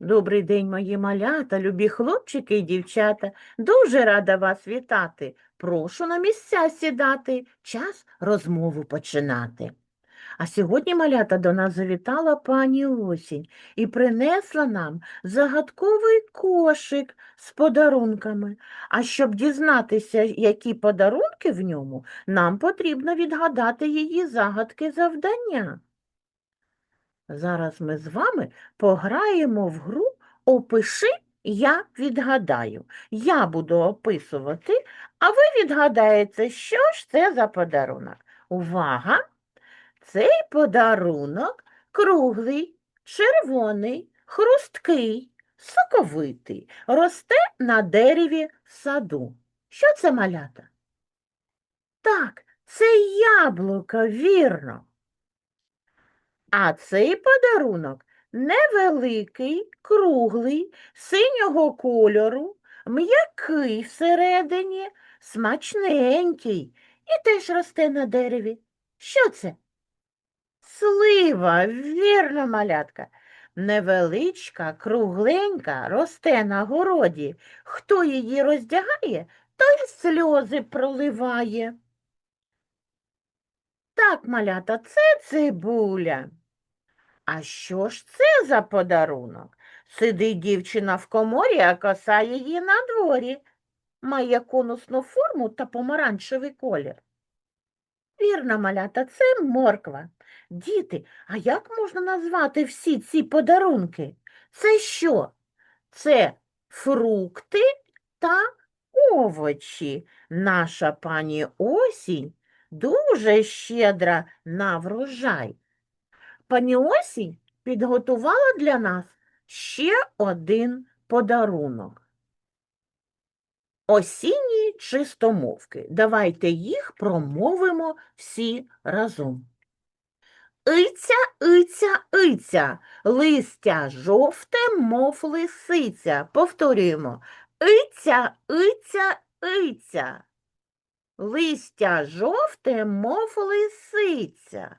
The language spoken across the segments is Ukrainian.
Добрий день, мої малята, любі хлопчики і дівчата. Дуже рада вас вітати. Прошу на місця сідати, час розмову починати. А сьогодні малята до нас завітала пані Осінь і принесла нам загадковий кошик з подарунками. А щоб дізнатися, які подарунки в ньому, нам потрібно відгадати її загадки завдання. Зараз ми з вами пограємо в гру Опиши, я відгадаю. Я буду описувати, а ви відгадаєте, що ж це за подарунок. Увага! Цей подарунок круглий, червоний, хрусткий, соковитий, росте на дереві в саду. Що це малята? Так, це яблуко, вірно. А цей подарунок невеликий, круглий, синього кольору, м'який всередині, смачненький і теж росте на дереві. Що це? Слива, вірно, малятка. Невеличка, кругленька, росте на городі. Хто її роздягає, той сльози проливає. Так, малята, це цибуля. А що ж це за подарунок? Сидить дівчина в коморі, а коса її на дворі. Має конусну форму та помаранчевий колір. Вірно, малята, це морква. Діти, а як можна назвати всі ці подарунки? Це що? Це фрукти та овочі. Наша пані осінь дуже щедра на врожай. Пані осінь підготувала для нас ще один подарунок. Осінні чистомовки. Давайте їх промовимо всі разом. Иця, иця, иця, листя жовте, мов лисиця. Повторюємо. Иця, иця, иця. Листя жовте, мов лисиця.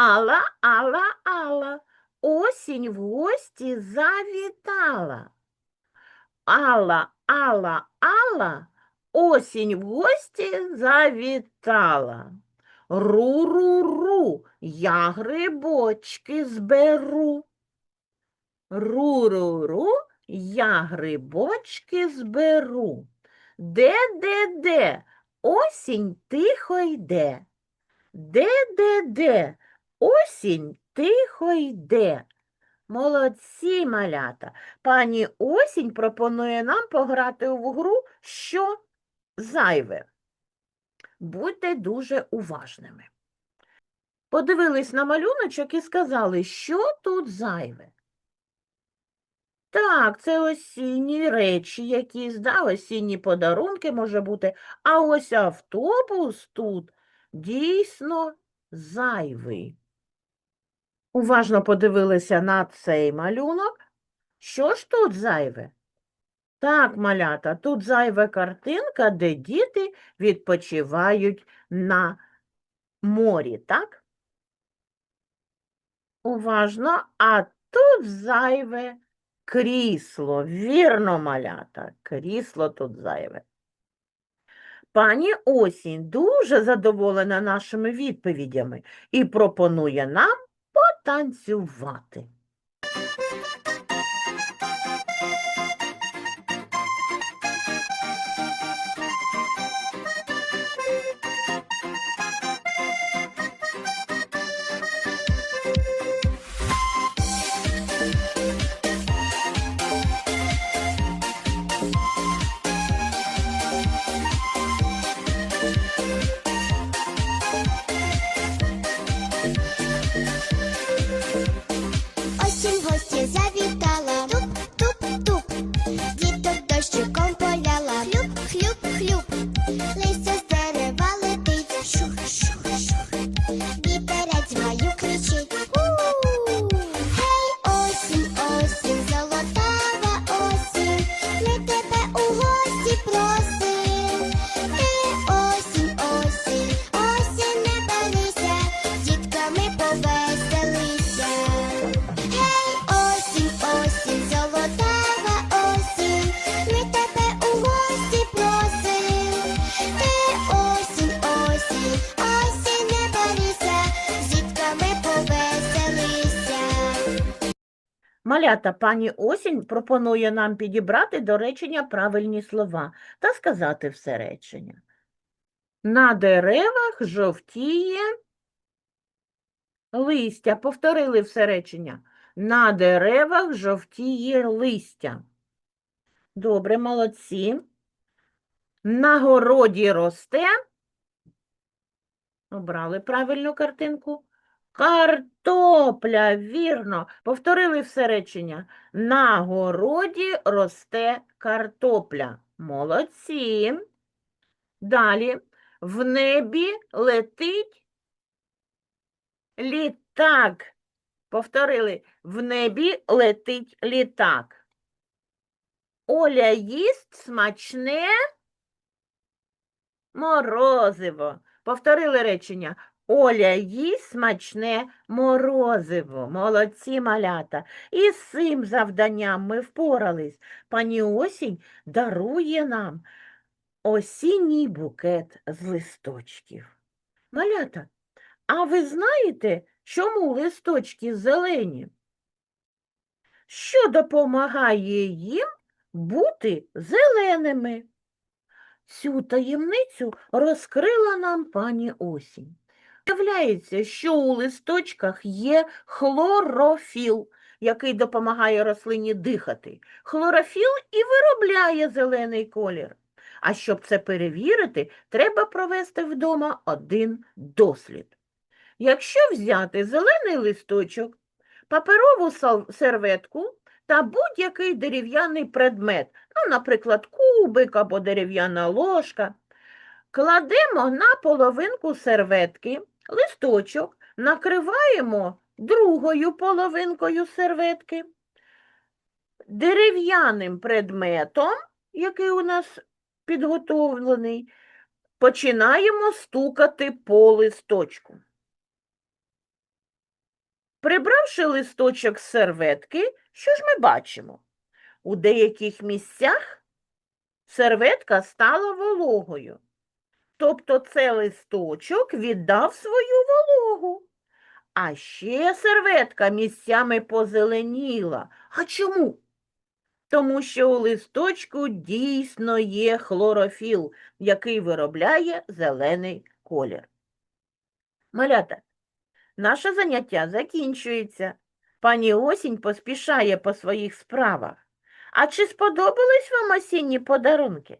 Алла, Алла, Алла, осінь в гості завітала. Алла, Алла, Алла, осінь в гості завітала. Ру-ру-ру, я грибочки зберу. Ру-ру-ру, я грибочки зберу. Де-де-де, осінь тихо йде. Де-де-де, осінь тихо йде. Молодці, малята. Пані осінь пропонує нам пограти в гру, що зайве. Будьте дуже уважними. Подивились на малюночок і сказали, що тут зайве. Так, це осінні речі якісь, да, осінні подарунки може бути, а ось автобус тут дійсно зайвий. Уважно подивилися на цей малюнок. Що ж тут зайве? Так, малята, тут зайва картинка, де діти відпочивають на морі, так? Уважно, а тут зайве крісло. Вірно, малята, крісло тут зайве. Пані Осінь дуже задоволена нашими відповідями і пропонує нам потанцювати. Малята пані Осінь пропонує нам підібрати до речення правильні слова та сказати все речення. На деревах жовтіє листя. Повторили все речення. На деревах жовтіє листя. Добре, молодці. На городі росте. Обрали правильну картинку. Картопля, вірно. Повторили все речення. На городі росте картопля. Молодці. Далі. В небі летить літак. Повторили. В небі летить літак. Оля їсть смачне морозиво. Повторили речення. Оля їсть смачне морозиво. Молодці малята. І з цим завданням ми впорались. Пані осінь дарує нам осінній букет з листочків. Малята, а ви знаєте, чому листочки зелені? Що допомагає їм бути зеленими? Цю таємницю розкрила нам пані осінь. Виявляється, що у листочках є хлорофіл, який допомагає рослині дихати. Хлорофіл і виробляє зелений колір. А щоб це перевірити, треба провести вдома один дослід. Якщо взяти зелений листочок, паперову серветку та будь-який дерев'яний предмет, ну, наприклад, кубик або дерев'яна ложка, кладемо на половинку серветки листочок, накриваємо другою половинкою серветки, дерев'яним предметом, який у нас підготовлений, починаємо стукати по листочку. Прибравши листочок з серветки, що ж ми бачимо? У деяких місцях серветка стала вологою. Тобто це листочок віддав свою вологу. А ще серветка місцями позеленіла. А чому? Тому що у листочку дійсно є хлорофіл, який виробляє зелений колір. Малята, наше заняття закінчується. Пані осінь поспішає по своїх справах. А чи сподобались вам осінні подарунки?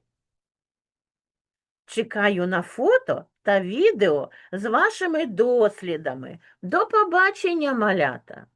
Чекаю на фото та відео з вашими дослідами. До побачення, малята!